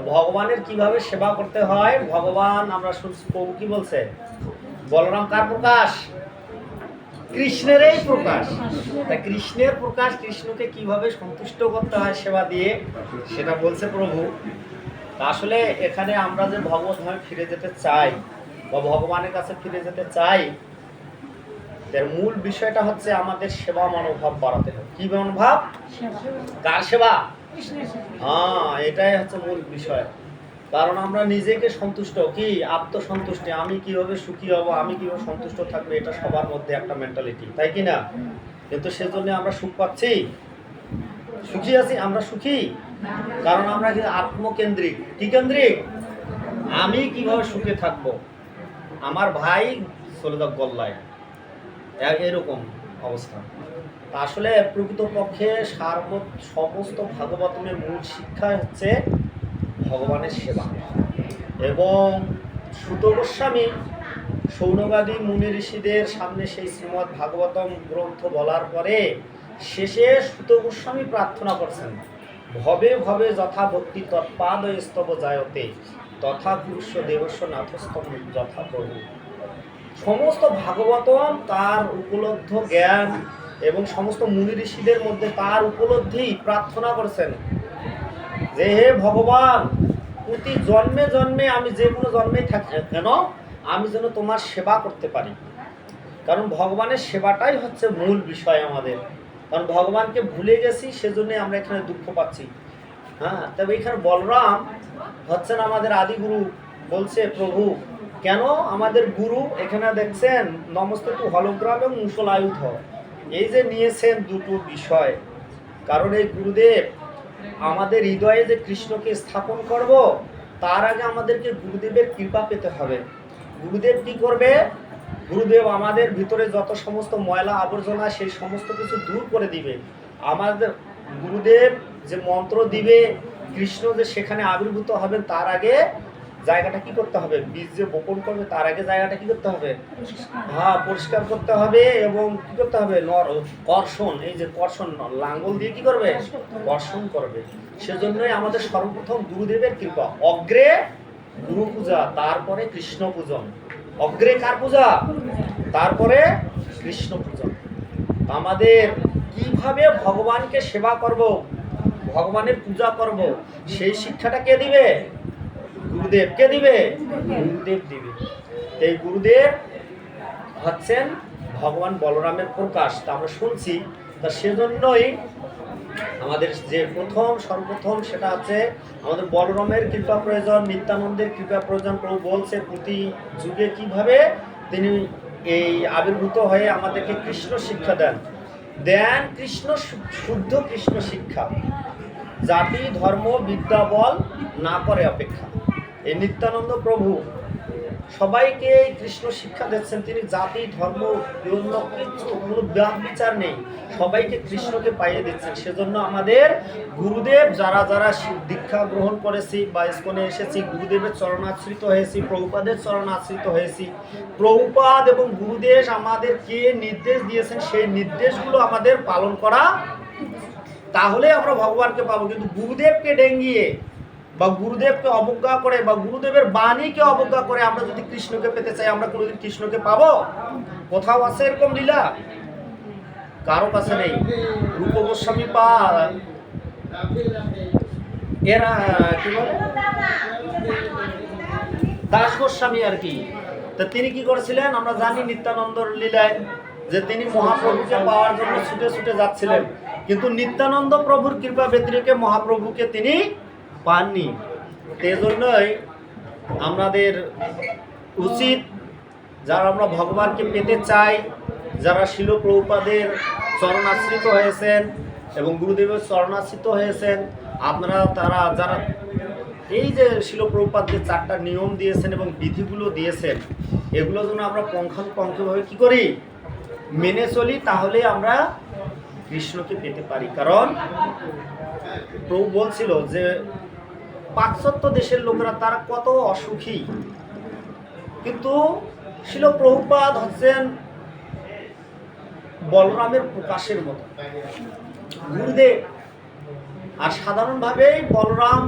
তো ভগবানের কীভাবে সেবা করতে হয়? ভগবান আমরা শুনছি প্রভু কি বলছে? বলরাম কার প্রকাশ? কৃষ্ণেরই প্রকাশ। তা কৃষ্ণের প্রকাশ কৃষ্ণকে কীভাবে সন্তুষ্ট করতে হয় সেবা দিয়ে সেটা বলছে প্রভু। তা আসলে এখানে আমরা যে ভগবত ধামে ফিরে যেতে চাই বা ভগবানের কাছে ফিরে যেতে চাই এর মূল বিষয়টা হচ্ছে আমাদের সেবা মনোভাব বাড়াতে হবে। কি মনোভাব? কার সেবা? হ্যাঁ এটাই হচ্ছে মূল বিষয়। কারণ আমরা নিজেকে সন্তুষ্ট। কি? আত্মসন্তুষ্টি। আমি কীভাবে সুখী হব, আমি কীভাবে সন্তুষ্ট থাকব, এটা সবার মধ্যে একটা মেন্টালিটি তাই কি না? কিন্তু সেজন্য আমরা সুখ পাচ্ছি? সুখী আছি? আমরা সুখী? কারণ আমরা কিন্তু আত্মকেন্দ্রিক? কি কেন্দ্রিক? আমি কীভাবে সুখে থাকব? আমার ভাই চলে যাক গল্লায়। এরকম অবস্থা। আসলে প্রকৃতপক্ষে সার্ব সমস্ত ভাগবতমের মূল শিক্ষা হচ্ছে ভগবানের সেবা। এবং সুত গোস্বামী সৌনবাদী মুনি ঋষিদের সামনে সেই শ্রীমৎ ভাগবতম গ্রন্থ বলার পরে শেষে সুত গোস্বামী প্রার্থনা করছেন, ভবে ভবে যথা ভক্তি তৎপাদ স্তব জায়তে, তথা পুরুষ দেবস্ব নাথস্তম যথা প্রভু সমস্ত ভাগবতম তার উপলব্ধ জ্ঞান এবং সমস্ত মুনি ঋষিদের মধ্যে তার উপলব্ধি প্রার্থনা করছেন যে হে ভগবান, প্রতি জন্মে জন্মে আমি যে কোনো জন্মেই থাকি কেন, আমি যেন তোমার সেবা করতে পারি। কারণ ভগবানের সেবাটাই হচ্ছে মূল বিষয় আমাদের। কারণ ভগবানকে ভুলে গেছি সেজন্যই আমরা এখানে দুঃখ পাচ্ছি। হ্যাঁ তবে এখানে বলরাম হচ্ছেন আমাদের আদিগুরু, বলছে, প্রভু, কেন আমাদের গুরু এখানে দেখছেন নমস্তে তু হলগ্রাম এবং মুসল আয়ুধ এই যে নিয়েছেন দুটো বিষয়, কারণ এই গুরুদেব আমাদের হৃদয়ে যে কৃষ্ণকে স্থাপন করব, তার আগে আমাদেরকে গুরুদেবের কৃপা পেতে হবে। গুরুদেব কি করবে? গুরুদেব আমাদের ভিতরে যত সমস্ত ময়লা আবর্জনা, সেই সমস্ত কিছু দূর করে দিবে। আমাদের গুরুদেব যে মন্ত্র দিবে, কৃষ্ণ যে সেখানে আবির্ভূত হবেন, তার আগে জায়গাটা কি করতে হবে? বীজ যে বপন করবে তার আগে জায়গাটা কি করতে হবে? হ্যাঁ পরিষ্কার করতে হবে এবং কি করতে হবে? নর কর্ষণ এই যে কর্ষণ লাঙ্গল দিয়ে কি করবে? কর্ষণ করবে। সেজন্যই আমাদের সর্বপ্রথম গুরুদেবের কৃপা। অগ্রে গুরু পূজা তারপরে কৃষ্ণ পূজন। অগ্রে কার পূজা? তারপরে কৃষ্ণ পূজন। আমাদের কীভাবে ভগবানকে সেবা করব ভগবানের পূজা করব সেই শিক্ষাটা কে দিবে? গুরুদেব কে দিবে? গুরুদেব দিবে। এই গুরুদেব হচ্ছেন ভগবান বলরামের প্রকাশ। তা আমরা শুনছি। তা সেজন্যই আমাদের যে প্রথম, সর্বপ্রথম সেটা হচ্ছে আমাদের বলরামের কৃপা প্রয়োজন, নিত্যানন্দের কৃপা প্রয়োজন। প্রভু বলছে, প্রতি যুগে কীভাবে তিনি এই আবির্ভূত হয়ে আমাদেরকে কৃষ্ণ শিক্ষা দেন? দেন কৃষ্ণ শুদ্ধ কৃষ্ণ শিক্ষা। জাতি, ধর্ম, বিদ্যা, বল না করে অপেক্ষা। এই নিত্যানন্দ প্রভু, সবাইকে এই কৃষ্ণ শিক্ষা দিচ্ছেন। তিনি জাতি, ধর্ম অন্য কিছু কোনো বিচার নেই। সবাইকে কৃষ্ণকে পাইয়ে দিচ্ছেন। সেজন্য আমাদের গুরুদেব, যারা যারা দীক্ষা গ্রহণ করেছি বা ইস্কনে এসেছি, গুরুদেবের চরণাশ্রিত হয়েছি, প্রভুপাদের চরণাশ্রিত হয়েছি, প্রভুপাদ এবং গুরুদেব আমাদের কে নির্দেশ দিয়েছেন, সেই নির্দেশগুলো আমাদের পালন করা তাহলে আমরা ভগবানকে পাবো। কিন্তু গুরুদেবকে ডেঙ্গিয়ে বা গুরুদেবকে অবজ্ঞা করে বা গুরুদেবের বাণীকে অবজ্ঞা করে আমরা যদি কৃষ্ণকে পেতে চাই, আমরা কোনোদিন কৃষ্ণকে পাবো? কোথাও আছে এরকম লীলা? কারও কাছে নেই। রূপ গোস্বামী পা এরা, কি বলে? দাস গোস্বামী আর কি। তা তিনি কি করেছিলেন? আমরা জানি নিত্যানন্দর লীলায় যে তিনি মহাপ্রভুকে পাওয়ার জন্য ছুটে ছুটে যাচ্ছিলেন। কিন্তু নিত্যানন্দ প্রভুর কৃপা ব্যতিরেকে মহাপ্রভুকে তিনি পাননি। সেজন্যই আমাদের উচিত যারা আমরা ভগবানকে পেতে চাই, যারা শিল প্রভুপাদের চরণাশ্রিত হয়েছেন এবং গুরুদেবের চরণাশ্রিত হয়েছেন, আপনারা তারা যারা এই যে শিলপ্রপাত যে চারটা নিয়ম দিয়েছেন এবং বিধিগুলো দিয়েছেন, এগুলো যেন আমরা পঙ্খানুপঙ্খভাবে কি করি? মেনে চলি, তাহলে আমরা কৃষ্ণকে পেতে পারি। কারণ প্রভু বলছিল যে পাশ্চাত্য দেশের লোকেরা তারা কত অসুখী। কিন্তু শিল প্রভুপাদ হচ্ছেন বলরামের প্রকাশের মতো। গুরুদেব। আর সাধারণভাবেই বলরাম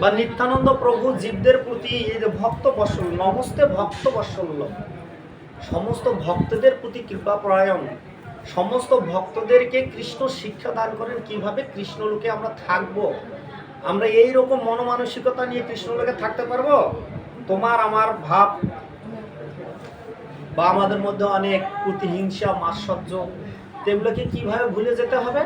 বা নিত্যানন্দ প্রভু জীবদের প্রতি এই যে ভক্ত বৎসল নমস্তে ভক্ত বৎসল্য সমস্ত ভক্তদের প্রতি কৃপা পরায়ণ, সমস্ত ভক্তদেরকে কৃষ্ণ শিক্ষা দান করেন, কীভাবে কৃষ্ণ লোকে আমরা থাকব? আমরা এই রকম মনমানসিকতা নিয়ে কৃষ্ণ লোকে থাকতে পারব? তোমার, আমার ভাব বা আমাদের মধ্যে অনেক প্রতিহিংসা মাৎসর্য এগুলোকে কীভাবে ভুলে যেতে হবে?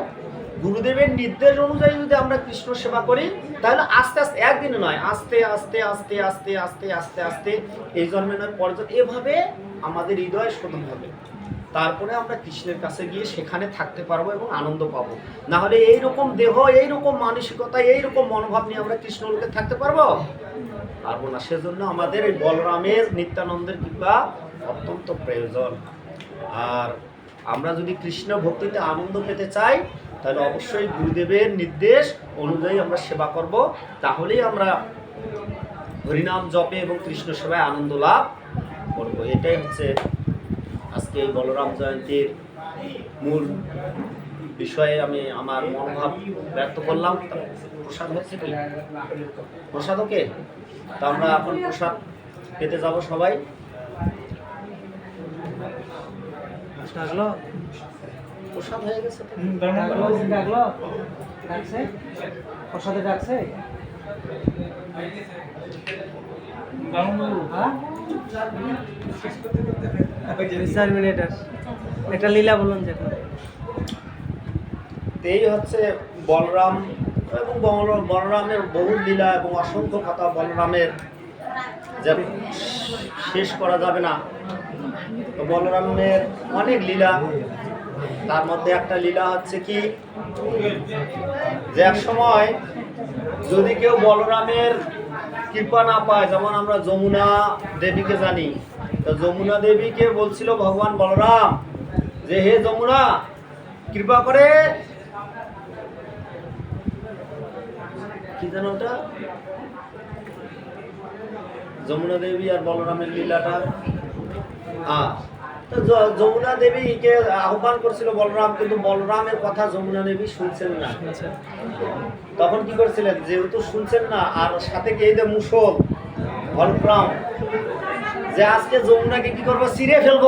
গুরুদেবের নির্দেশ অনুযায়ী যদি আমরা কৃষ্ণ সেবা করি, তাহলে আস্তে আস্তে, একদিনে নয়, আস্তে আস্তে আস্তে আস্তে আস্তে আস্তে আস্তে, এই জন্মে নয় পর্যন্ত এভাবে আমাদের হৃদয় শোধন হবে। তারপরে আমরা কৃষ্ণের কাছে গিয়ে সেখানে থাকতে পারব এবং আনন্দ পাবো। না হলে এইরকম দেহ, এইরকম মানসিকতা, এইরকম মনোভাব নিয়ে আমরা কৃষ্ণ লোকে থাকতে পারব? পারব না। সেজন্য আমাদের এই বলরামের নিত্যানন্দের কৃপা অত্যন্ত প্রয়োজন। আর আমরা যদি কৃষ্ণ ভক্তিতে আনন্দ পেতে চাই, তাহলে অবশ্যই গুরুদেবের নির্দেশ অনুযায়ী আমরা সেবা করব। তাহলেই আমরা হরিনাম জপে এবং কৃষ্ণ সেবায় আনন্দ লাভ করব। এটাই হচ্ছে আজকে এই বলরাম জয়ন্তীর মূল বিষয়ে আমি আমার মনোভাব ব্যক্ত করলাম। প্রসাদ হয়েছে কি? প্রসাদ ওকে? তা আমরা এখন প্রসাদ পেতে যাব সবাই। প্রসাদ হয়ে গেছে ডাকছে? প্রসাদে ডাকছে? হ্যাঁ? চার মিনিট আর লীলা বলুন যে এখন। তো এই হচ্ছে বলরাম এবং বল- বলরামের বহু লীলা এবং অসংখ্য কথা বলরামের যা শেষ করা যাবে না। তো বলরামের অনেক লীলা তার মধ্যে একটা লীলা হচ্ছে কি? যে এক সময় যদি কেউ বলরামের কৃপা না পায় যেমন আমরা যমুনা দেবীকে জানি তো যমুনা দেবীকে বলছিল ভগবান বলরাম যে হে যমুনা কৃপা করে কি যেন ওটা? যমুনা দেবী আর বলরামের লীলাটা। হ্যাঁ তো যমুনা দেবীকে আহ্বান করছিল বলরাম কিন্তু বলরামের কথা যমুনা দেবী শুনছেন না। তখন কি করছিলেন? যেহেতু শুনছেন না আর সাথে কে? মুসল বলরাম যে আজকে যমুনাকে কি করব? ছিঁড়ে ফেলব।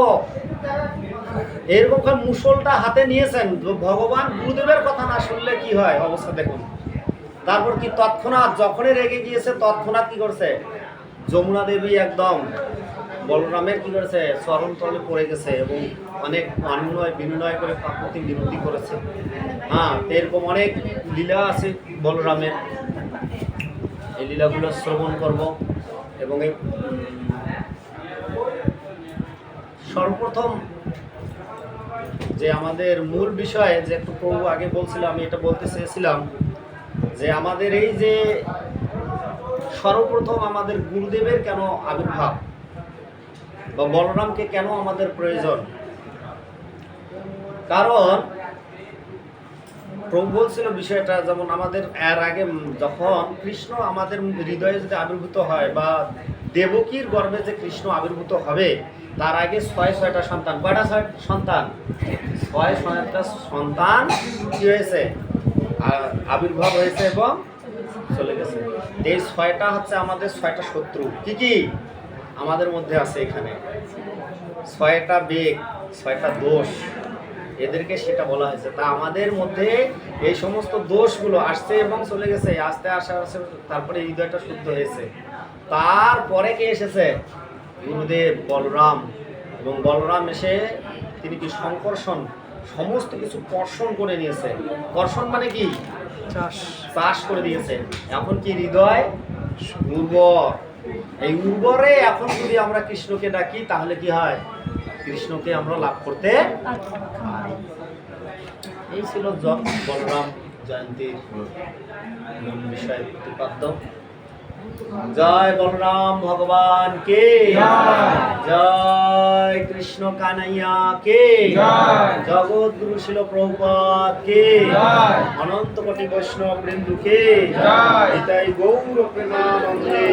এরকম করে মুসলটা হাতে নিয়েছেন। ভগবান গুরুদেবের কথা না শুনলে কি হয়? অবস্থা দেখুন। তারপর কি তৎক্ষণাৎ যখনই রেগে গিয়েছে, তৎক্ষণাৎ কি করছে? যমুনা দেবী একদম বলরামের কি করেছে? চরণ তলে পড়ে গেছে এবং অনেক অনুনয় বিনয় করে কাকুতি বিনতি করেছে। হ্যাঁ এরকম অনেক লীলা আছে বলরামের। এই লীলাগুলো শ্রবণ করব এবং এই সর্বপ্রথম যে আমাদের মূল বিষয় যে একটু প্রভু আগে বলছিলাম আমি এটা বলতে চেয়েছিলাম যে আমাদের এই যে সর্বপ্রথম আমাদের গুরুদেবের কেন আবির্ভাব বা বলরামকে কেন আমাদের প্রয়োজন? কারণ প্রভু বলছিল বিষয়টা যেমন আমাদের এর আগে যখন কৃষ্ণ আমাদের হৃদয়ে যদি আবির্ভূত হয় বা দেবকীর গর্ভে যে কৃষ্ণ আবির্ভূত হবে তার আগে ছয়, ছয়টা সন্তান। কয়টা ছয় সন্তান? ছয়, ছয়টা সন্তান কি হয়েছে? আবির্ভাব হয়েছে এবং চলে গেছে। এই ছয়টা হচ্ছে আমাদের ছয়টা শত্রু। কি কি? আমাদের মধ্যে আছে এখানে। ছয়টা বেগ, ছয়টা দোষ। এদেরকে সেটা বলা হয়েছে। তা আমাদের মধ্যে এই সমস্ত দোষগুলো আসছে এবং চলে গেছে। আসতে, আস্তে আসে তারপরে হৃদয়টা শুদ্ধ হয়েছে। তারপরে কে এসেছে? গুরুদেব বলরাম এবং বলরাম এসে তিনি কি সংকর্ষণ সমস্ত কিছু কর্ষণ করে নিয়েছে। কর্ষণ মানে কি? চাষ। চাষ করে দিয়েছে। এখন কি হৃদয়? উর্বর। এই উর্বরে এখন যদি আমরা কৃষ্ণকে ডাকি তাহলে কি হয়? কৃষ্ণকে আমরা লাভ করতে পারি। এই ছিল বলরাম জয়ন্তীর বিষয় প্রতিপাদ্য। জয় বলরাম ভগবান কে জয়। কৃষ্ণ কানাইয়া কে। জগৎ গুরু শিল প্রভুপাদ কে। অনন্ত কোটি বৈষ্ণব বৃন্দু কে গৌর প্রেমানন্দে।